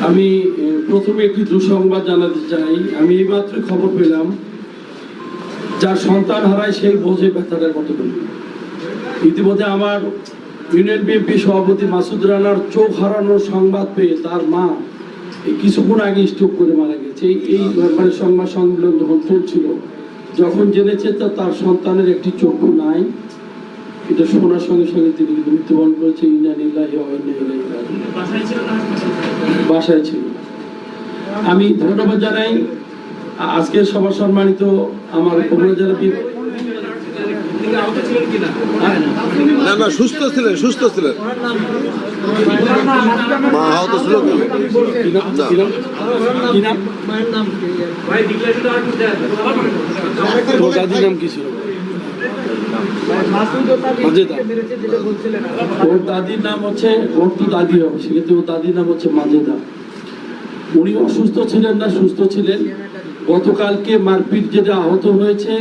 আমি প্রথমে একটি দুঃসংবাদ জানাতে চাই। আমি এইমাত্র খবর পেলাম, যার সন্তান হারায় সেই বোঝে ব্যথাটার কতগুলো ইতিমধ্যে আমার ইউনিয়ন বিএনপি সভাপতি মাসুদ রানার চোখ হারানোর সংবাদ পেয়ে তার মা কিছুক্ষণ আগে স্ট্রোক করে মারা গেছে। এই- মানে সংবাদ সম্মেলন যখন চলছিল। যখন জেনেছে তার সন্তানের একটি চক্ষু নাই। এটা শোনার সঙ্গে সঙ্গে তিনি কিন্তু মৃত্যুবরণ করেছে। বাসায় ছিল আমি ধন্যবাদ জানাই। আ- আজকের সভা সম্মানিত আমার উপজেলা জেলা না না সুস্থ ছিলেন সুস্থ ছিলেন। মা আহত ছিল কি নাম? কি ছিল। ওর দাদির নাম হচ্ছে, ওর তো দাদি হবে, সেক্ষেত্রে নাম হচ্ছে মাজেদা উনি অসুস্থ ছিলেন না, সুস্থ ছিলেন। গতকালকে মারপিট যেটা আহত হয়েছে,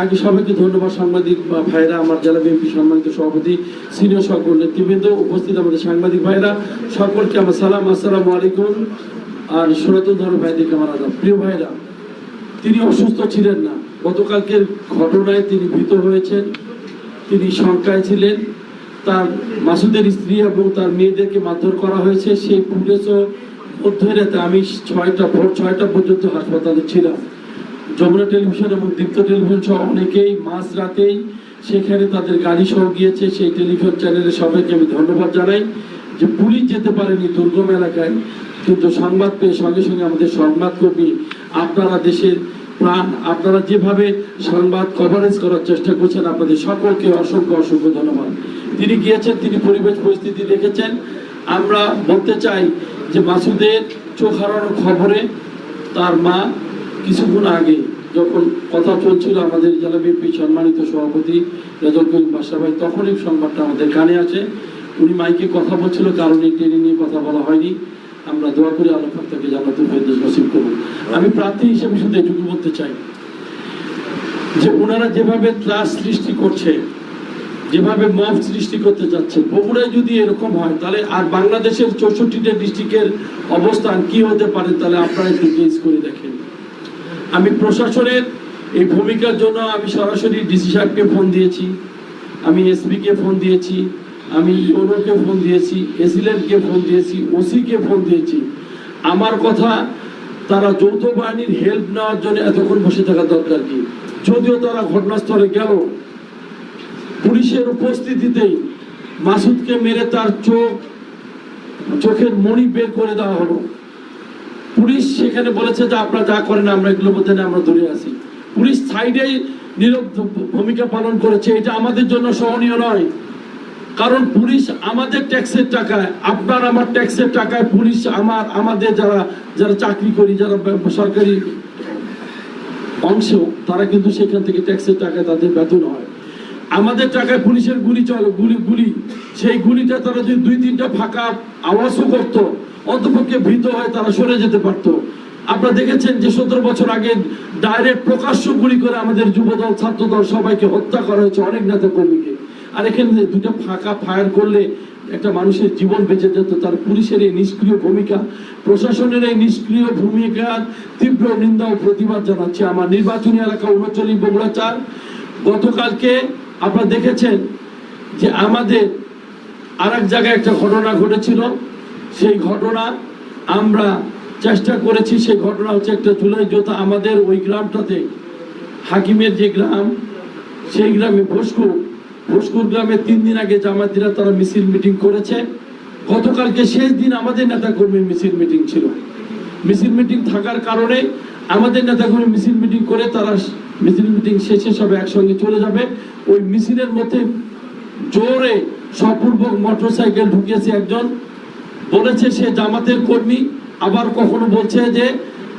আগে সবাইকে ধন্যবাদ, সাংবাদিক ভাইরা আমার জেলা বিএনপি সম্মানিত সভাপতি, সিনিয়র সকল নেতৃবৃন্দ, উপস্থিত আমাদের সাংবাদিক ভাইরা সকলকে আমার সালাম, আসসালামু আলাইকুম। আর সনাতন ধর্ম ভাইদেরকে আমার আদাব প্রিয় ভাইরা তিনি অসুস্থ ছিলেন না। গতকালকের ঘটনায় তিনি ভীত হয়েছেন। তিনি শঙ্কায় ছিলেন। তার মাসুদের স্ত্রী এবং তার মেয়েদেরকে মারধর করা হয়েছে। সেই ফুটেজও মধ্যরাতে আমি ছয়টা ভোর ছয়টা পর্যন্ত হাসপাতালে ছিলাম। যমুনা টেলিভিশন এবং দীপ্ত টেলিভিশন সহ অনেকেই মাঝ রাতেই সেখানে তাদের গাড়ি সহ গিয়েছে। সেই টেলিভিশন চ্যানেলে সবাইকে আমি ধন্যবাদ জানাই যে পুলিশ যেতে পারেনি দুর্গম এলাকায়। কিন্তু সংবাদ পেয়ে সঙ্গে সঙ্গে আমাদের সংবাদকর্মী আপনারা দেশের প্রাণ আপনারা যেভাবে সংবাদ কভারেজ করার চেষ্টা করছেন, আপনাদের সকলকে অসংখ্য অসংখ্য ধন্যবাদ। তিনি গিয়েছেন, তিনি পরিবেশ পরিস্থিতি দেখেছেন। আমরা বলতে চাই যে মাসুদের চোখ হারানোর খবরে তার মা কিছুক্ষণ আগে যখন কথা চলছিল আমাদের জেলা বিএনপি সম্মানিত সভাপতি রেজল করিম বাসা ভাই, তখনই সংবাদটা আমাদের কানে আছে উনি মাইকে কথা বলছিল, কারণে টেনে নিয়ে কথা বলা হয়নি। আমরা দোয়া করি আল্লাহ পাক তাকে জানাতে ফেরদৌস নসিব করুন আমি প্রার্থী হিসেবে শুধু এটুকু বলতে চাই যে ওনারা যেভাবে ত্রাস সৃষ্টি করছে যেভাবে মব সৃষ্টি করতে যাচ্ছে বগুড়ায় যদি এরকম হয় তাহলে আর বাংলাদেশের চৌষট্টিটা ডিস্ট্রিক্টের অবস্থান কি হতে পারে তাহলে আপনারা একটু গেজ করে দেখেন। আমি প্রশাসনের এই ভূমিকার জন্য আমি সরাসরি ডিসি সাহেবকে ফোন দিয়েছি আমি এসপিকে ফোন দিয়েছি আমি ইউনোকে ফোন দিয়েছি এসিলেন্টকে ফোন দিয়েছি, ওসিকে ফোন দিয়েছি। আমার কথা তারা যৌথ বাহিনীর হেল্প নেওয়ার জন্য এতক্ষণ বসে থাকা দরকার কি? যদিও তারা ঘটনাস্থলে গেল, পুলিশের উপস্থিতিতেই মাসুদকে মেরে তার চোখ, চোখের মণি বের করে দেওয়া হলো। পুলিশ সেখানে বলেছে যে আপনারা যা করেন, আমরা এগুলো মধ্যে আমরা দূরে আছি। পুলিশ সাইডেই নীরব ভূমিকা পালন করেছে, এটা আমাদের জন্য সহনীয় নয়। কারণ পুলিশ আমাদের ট্যাক্সের টাকায়, আপনার আমার ট্যাক্সের টাকায় পুলিশ আমার, আমাদের যারা যারা চাকরি করি, যারা সরকারি অংশ তারা কিন্তু সেখান থেকে ট্যাক্সের টাকায় তাদের বেতন হয়। আমাদের টাকায় পুলিশের গুলি চলে, গুলি গুলি। সেই গুলিটা তারা যদি দুই, তিনটা ফাঁকা আওয়াজও করতো অন্তপক্ষে ভীত হয়ে তারা সরে যেতে পারতো। আপনারা দেখেছেন যে সতেরো বছর আগে ডাইরেক্ট প্রকাশ্য গুলি করে আমাদের যুবদল, ছাত্রদল সবাইকে হত্যা করা হয়েছে অনেক নেতা কর্মীকে আর এখানে দুটো ফাঁকা ফায়ার করলে একটা মানুষের জীবন বেঁচে যেত তার পুলিশের এই নিষ্ক্রিয় ভূমিকা, প্রশাসনের এই নিষ্ক্রিয় ভূমিকার তীব্র নিন্দা ও প্রতিবাদ জানাচ্ছে। আমার নির্বাচনী এলাকা উনচল্লিশ বগুড়া চার, গতকালকে আপনারা দেখেছেন যে আমাদের আর জায়গায় একটা ঘটনা ঘটেছিল। সেই ঘটনা আমরা চেষ্টা করেছি, সেই ঘটনা হচ্ছে একটা জুলাই যোদ্ধা আমাদের ওই গ্রামটাতে, হাকিমের যে গ্রাম, সেই গ্রামে ভস্কুর ভস্কুর গ্রামে তিন দিন আগে জামাতিরা তারা মিছিল মিটিং করেছে। গতকালকে শেষ দিন আমাদের নেতা নেতাকর্মীর মিছিল মিটিং ছিল। মিছিল মিটিং থাকার কারণে আমাদের নেতাকর্মী মিছিল মিটিং করে তারা মিছিল মিটিং শেষে সব একসঙ্গে চলে যাবে। ওই মিছিলের মধ্যে জোরে সপূর্বক মোটরসাইকেল ঢুকিয়েছে একজন। বলেছে সে জামাতের কর্মী, আবার কখনো বলছে যে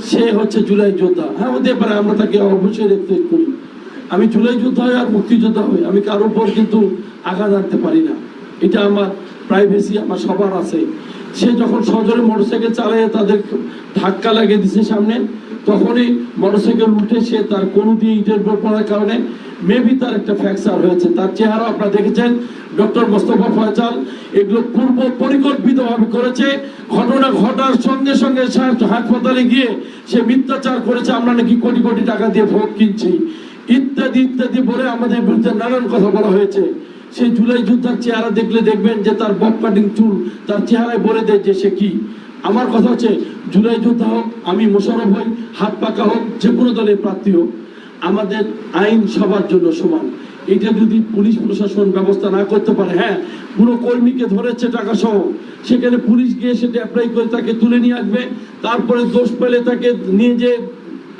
সে হচ্ছে জুলাই যোদ্ধা। হ্যাঁ হতে পারে, আমরা তাকে অবশ্যই রেসপেক্ট করি। আমি জুলাই যোদ্ধা হই আর মুক্তিযোদ্ধা হই আমি কারোর উপর কিন্তু আঘাত আনতে পারি না। এটা আমার প্রাইভেসি আমার সবার আছে। সে যখন সজোরে মোটরসাইকেল চালায়, তাদের ধাক্কা লাগিয়ে দিছে সামনে, তখনই মোটরসাইকেল উঠে, সে তার কোনো দিয়ে ইটের পড়ার কারণে মেবি তার একটা ফ্র্যাকচার হয়েছে। তার চেহারা আপনারা দেখেছেন ডক্টর মোস্তফা ফয়সাল এগুলো পূর্ব পরিকল্পিতভাবে করেছে। ঘটনা ঘটার সঙ্গে সঙ্গে হাসপাতালে গিয়ে সে মিথ্যাচার করেছে। আমরা নাকি কোটি কোটি টাকা দিয়ে ভোট কিনছি। ইত্যাদি ইত্যাদি বলে আমাদের বিরুদ্ধে নানান কথা বলা হয়েছে। সেই জুলাই যোদ্ধার চেহারা দেখলে দেখবেন যে তার বব কাটিং চুল, তার চেহারায় বলে দেয় যে সে কি। আমার কথা হচ্ছে, জুলাই যোদ্ধা হোক, আমি মোশারফ হই হাত পাকা হোক, যে কোনো দলের প্রার্থী হোক, আমাদের আইন সবার জন্য সমান। এটা যদি পুলিশ প্রশাসন ব্যবস্থা না করতে পারে হ্যাঁ পুরো কর্মীকে ধরেছে টাকা সহ, সেখানে পুলিশ গিয়ে সেটা অ্যাপ্লাই করে তাকে তুলে নিয়ে আসবে, তারপরে দোষ পেলে তাকে নিয়ে যে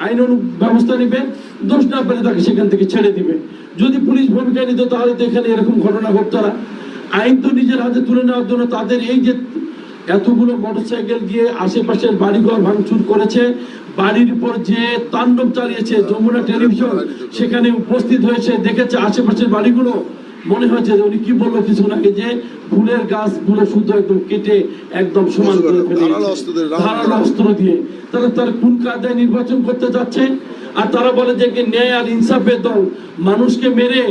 আইন ব্যবস্থা নেবে, দোষ না পেলে তাকে সেখান থেকে ছেড়ে দিবে। যদি পুলিশ ভূমিকা নিত তাহলে তো এখানে এরকম ঘটনা ঘটতো না। আইন তো নিজের হাতে তুলে নেওয়ার জন্য তাদের এই যে এতগুলো মোটরসাইকেল গিয়ে আশেপাশের বাড়িঘর ভাঙচুর করেছে, বাড়ির উপর যে তাণ্ডব চালিয়েছে, যমুনা টেলিভিশন, সেখানে উপস্থিত হয়েছে, দেখেছে আশেপাশের বাড়িগুলো। মনে হয়েছে যে উনি কি বলল কিছুক্ষণ আগে যে ফুলের গাছ ফুলের শুদ্ধ একদম কেটে একদম সমান করে ফেলে ধারালো অস্ত্র দিয়ে, তাহলে তারা তার কোন কাজে নির্বাচন করতে যাচ্ছে? আর তারা বলে যে ন্যায় আর ইনসাফের দল। মানুষকে মেরে,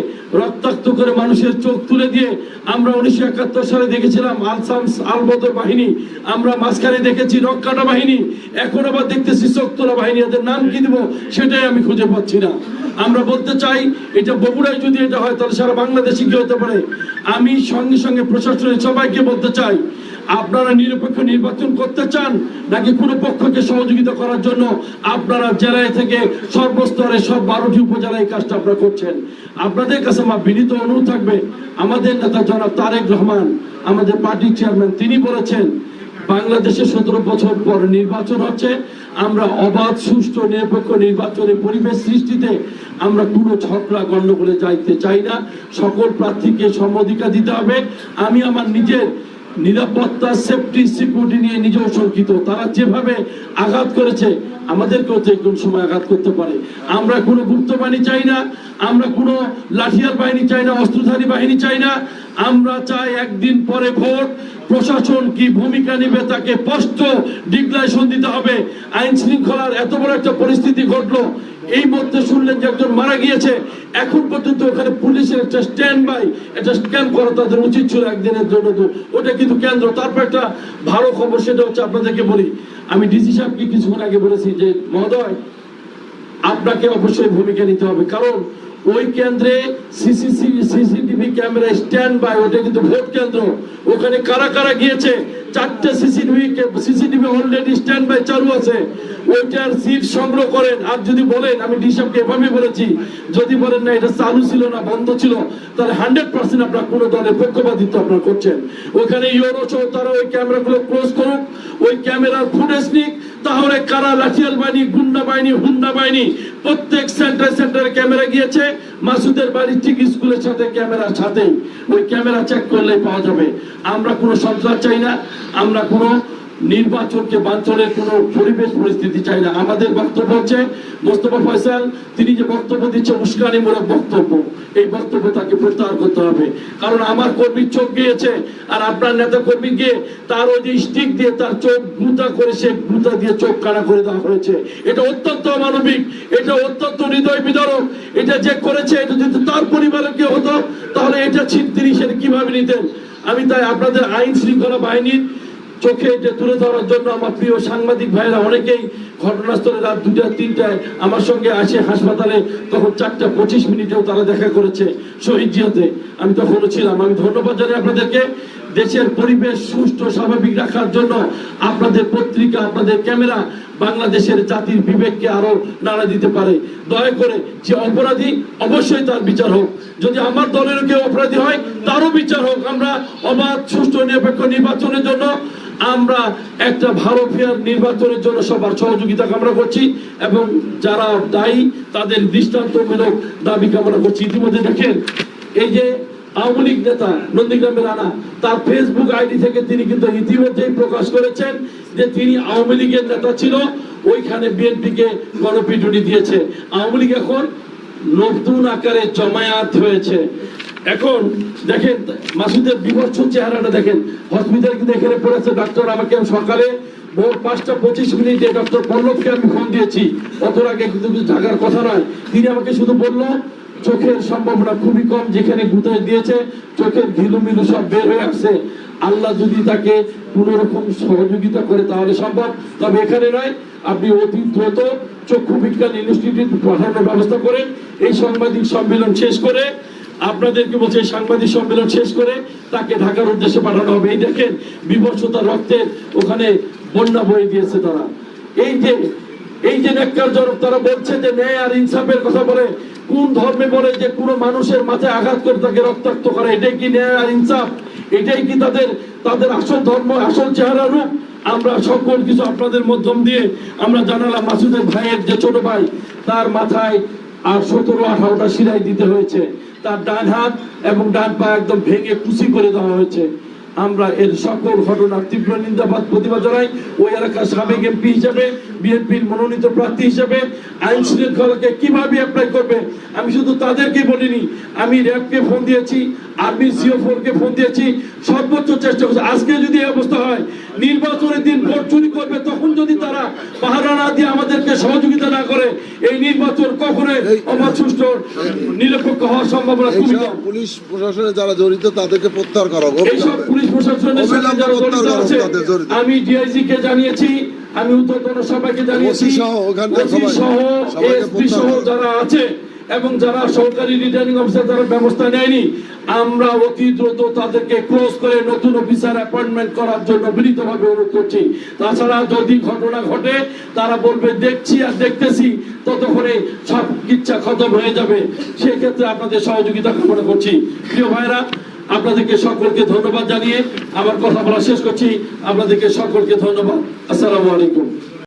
রক্তাক্ত করে মানুষের চোখ তুলে দিয়ে আমরা উনিশশো একাত্তর সালে দেখেছিলাম আলসামস আলবদর বাহিনী। আমরা মাঝখানে দেখেছি রক্ষাটা বাহিনী। এখন আবার দেখতেছি চোখতোলা বাহিনী। এদের নাম কি দেবো সেটাই আমি খুঁজে পাচ্ছি না। আমরা বলতে চাই, এটা বগুড়ায় যদি এটা হয়, তাহলে সারা বাংলাদেশে কি হতে পারে? আমি সঙ্গে সঙ্গে প্রশাসনের সবাইকে বলতে চাই আপনারা নিরপেক্ষ নির্বাচন করতে চান নাকি কোনো পক্ষকে সহযোগিতা করার জন্য আপনারা জেলায় থেকে সর্বস্তরে সব বারোটি উপজেলায় কাজটা আপনারা করছেন? আপনাদের কাছে আমার বিনীত অনুরোধ থাকবে, আমাদের নেতা জনাব তারেক রহমান, আমাদের পার্টির চেয়ারম্যান, তিনি বলেছেন, বাংলাদেশে সতেরো বছর পর নির্বাচন হচ্ছে, আমরা অবাধ, সুষ্ঠু, নিরপেক্ষ নির্বাচনের পরিবেশ সৃষ্টিতে আমরা কোনো ঝগড়া, গণ্ডগোলে যাইতে চাই না। সকল প্রার্থীকে সম্মতিকা দিতে হবে। আমি আমার নিজের নিরাপত্তা সেফটি সিকিউরিটি নিয়ে নিজেও শঙ্কিত তারা যেভাবে আঘাত করেছে, আমাদেরকেও যে কোন সময় আঘাত করতে পারে। আমরা কোনো গুপ্ত বাহিনী চাই না, আমরা কোনো লাঠিয়ার বাহিনী চাই না, অস্ত্রধারী বাহিনী চাই না। আমরা চাই একদিন পরে ভোট, প্রশাসন কি ভূমিকা নেবে তাকে স্পষ্ট ডিক্লারেশন দিতে হবে। আইন শৃঙ্খলার এত বড় একটা পরিস্থিতি ঘটলো এই মধ্যে শুনলেন যে একজন মারা গিয়েছে, এখন পর্যন্ত ওখানে পুলিশের একটা স্ট্যান্ড বাই একটা স্ক্যান করা তাদের উচিত ছিল একদিনের জন্য। ওটা কিন্তু কেন্দ্র। তারপর একটা ভালো খবর, সেটা হচ্ছে আপনাদেরকে বলি, আমি ডিসি সাহেবকে কিছুক্ষণ আগে বলেছি যে, মহোদয়, আপনাকে অবশ্যই ভূমিকা নিতে হবে। কারণ ওই কেন্দ্রে সিসিটিভি ক্যামেরা স্ট্যান্ড বাই, ওটা কিন্তু ভোট কেন্দ্র। ওখানে কারা কারা গিয়েছে? চারটে CCTV CCTV already stand by চালু আছে। ওইটার সিট সংগ্রহ করেন। আর যদি বলেন, আমি ডিসাবকে এভাবে বলেছি, যদি বলেন না, এটা চালু ছিল না, বন্ধ ছিল, তাহলে হান্ড্রেড পার্সেন্ট আপনার কোনো দলের পক্ষপাতিত্ব আপনার করছেন। ওখানে ইউরো সহ তারা ওই ক্যামেরাগুলো ক্লোজ করুক। ওই ক্যামেরার ফুটেজ নিক। তাহলে কারা লাঠিয়াল বাহিনী, গুন্ডা বাহিনী, হুন্ডা বাহিনী, প্রত্যেক সেন্টার সেন্টারে ক্যামেরা গিয়েছে? মাসুদের বাড়ি ঠিক স্কুলের সাথে ক্যামেরা সাথে ওই ক্যামেরা চেক করলে পাওয়া যাবে। আমরা কোনো সন্ত্রাস চাই না, আমরা কোনো নির্বাচনকে বাঞ্চলের কোনো পরিবেশ পরিস্থিতি চাই না। আমাদের বক্তব্য হচ্ছে, মোস্তফা ফয়সাল, তিনি যে বক্তব্য দিচ্ছে উস্কানিমূলক বক্তব্য, এই বক্তব্য তাকে প্রত্যাহার করতে হবে। কারণ আমার কর্মীর চোখ গিয়েছে, আর আপনার নেতা কর্মী গিয়ে তার ওই যে স্টিক দিয়ে তার চোখ গুতা করে সে গুতা দিয়ে চোখ কানা করে দেওয়া হয়েছে। এটা অত্যন্ত অমানবিক, এটা অত্যন্ত হৃদয় বিদারক, এটা যে করেছে, এটা যদি তার পরিবারের কেউ হতো, তাহলে এটা সেটা কীভাবে নিতেন? আমি তাই আপনাদের আইন শৃঙ্খলা বাহিনীর চোখে এটা তুলে ধরার জন্য আমার প্রিয় সাংবাদিক ভাইরা অনেকেই ঘটনাস্থলে রাত দুটা, তিনটায় আমার সঙ্গে আসে হাসপাতালে, তখন চারটা পঁচিশ মিনিটেও তারা দেখা করেছে শহীদ জিয়াতে। আমি তখনও ছিলাম। আমি ধন্যবাদ জানাই আপনাদেরকে। দেশের পরিবেশ সুষ্ঠু, স্বাভাবিক রাখার জন্য আপনাদের পত্রিকা, আপনাদের ক্যামেরা বাংলাদেশের জাতির বিবেককে আরও নাড়া দিতে পারে। দয়া করে যে অপরাধী অবশ্যই তার বিচার হোক। যদি আমার দলের কেউ অপরাধী হয়, তারও বিচার হোক। আমরা অবাধ, সুষ্ঠু, নিরপেক্ষ নির্বাচনের জন্য আমরা একটা ভালো নির্বাচনের জন্য সবার সহযোগিতা কামনা করছি এবং যারা দায়ী, তাদের দৃষ্টান্তমূলক দাবি কামনা করছি। ইতিমধ্যে দেখেন, এই যে আওয়ামী লীগ নেতা নন্দীগ্রামের রানা, তার ফেসবুক আইডি থেকে তিনি কিন্তু ইতিমধ্যেই প্রকাশ করেছেন যে তিনি আওয়ামী লীগের নেতা ছিল, ওইখানে বিএনপিকে গণপিটুনি দিয়েছে। আওয়ামী লীগ এখন নতুন আকারে জমায়েত হয়েছে। এখন দেখেন, মাসুদের বিভৎস চেহারাটা দেখেন। হসপিটাল কিন্তু এখানে পড়েছে ডাক্তার আমাকে সকালে ভোর পাঁচটা পঁচিশ মিনিটে ডক্টর পল্লবকে আমি ফোন দিয়েছি। অত আগে কিন্তু জাগার কথা নয়। তিনি আমাকে শুধু বলল, চোখের সম্ভাবনা খুবই কম যেখানে গুতায় দিয়েছে, চোখের ঘিলুমিলু সব বের হয়ে আসছে। আল্লাহ যদি তাকে কোনো রকম সহযোগিতা করে তাহলে সম্ভব। তবে এখানে নয়, আপনি অতি দ্রুত চক্ষু বিজ্ঞান ইনস্টিটিউট পাঠানোর ব্যবস্থা করেন। এই সাংবাদিক সম্মেলন শেষ করে আপনাদেরকে বলছে সাংবাদিক সম্মেলন শেষ করে তাকে ঢাকার উদ্দেশ্যে পাঠানো হবে। এই দেখেন বিভৎসতা রক্তের ওখানে বন্যা বয়ে দিয়েছে তারা। এই যে এই যে জনক, তারা বলছে যে ন্যায় আর ইনসাফের কথা বলে, কোন ধর্মে বলে যে কোনো মানুষের মাথায় আঘাত করে তাকে রক্তাক্ত করে, এটাই কি ন্যায় আর ইনসাফ? এটাই কি তাদের তাদের আসল ধর্ম, আসল চেহারা রূপ? আমরা সকল কিছু আপনাদের মাধ্যম দিয়ে আমরা জানালাম মাসুদের ভাইয়ের যে ছোট ভাই, তার মাথায় আর সতেরো আঠারোটা সিলাই দিতে হয়েছে। তার ডান হাত এবং ডান পা একদম ভেঙে কুচি করে দেওয়া হয়েছে। আমরা এর সকল ঘটনার তীব্র নিন্দাবাদ প্রতিবাদ জানাই। ওই এলাকার সাবেক এমপি হিসেবে বিএনপির মনোনীত প্রার্থী হিসেবে আইন শৃঙ্খলাকে কীভাবে অ্যাপ্লাই করবে আমি শুধু তাদেরকে বলিনি আমি র্যাবকে ফোন দিয়েছি আর্মি সিও কে ফোন দিয়েছি সর্বোচ্চ চেষ্টা করছি। আজকে যদি এই অবস্থা হয় নির্বাচনের দিন ভোট চুরি করবে তখন যদি তারা পাহারা না দিয়ে আমাদেরকে সহযোগিতা না করে এই নির্বাচন কখনোই অবাধ সুষ্ঠু নিরপেক্ষ হওয়ার সম্ভাবনা খুবই কম। পুলিশ প্রশাসনে যারা জড়িত তাদেরকে প্রত্যাহার করা হোক এইসব পুলিশ প্রশাসনের সাথে যারা আছে, জড়িত। আমি ডিআইজি কে জানিয়েছি আমি উত্তরতন সবাইকে জানিয়েছি সহ এসপি সহ যারা আছে এবং যারা সরকারি রিটার্নিং অফিসার যারা ব্যবস্থা নেয়নি। আমরা অতি দ্রুত তাদেরকে ক্লোজ করে নতুন অফিসার অ্যাপয়েন্টমেন্ট করার জন্য বিনীতভাবে অনুরোধ করছি। তাছাড়া যদি ঘটনা ঘটে তারা বলবে দেখছি আর দেখতেছি। ততক্ষণে সব ইচ্ছা খতম হয়ে যাবে। সেক্ষেত্রে আপনাদের সহযোগিতা কামনা করছি। প্রিয় ভাইরা আপনাদেরকে সকলকে ধন্যবাদ জানিয়ে আমার কথা বলা শেষ করছি। আপনাদেরকে সকলকে ধন্যবাদ। আসসালামু আলাইকুম।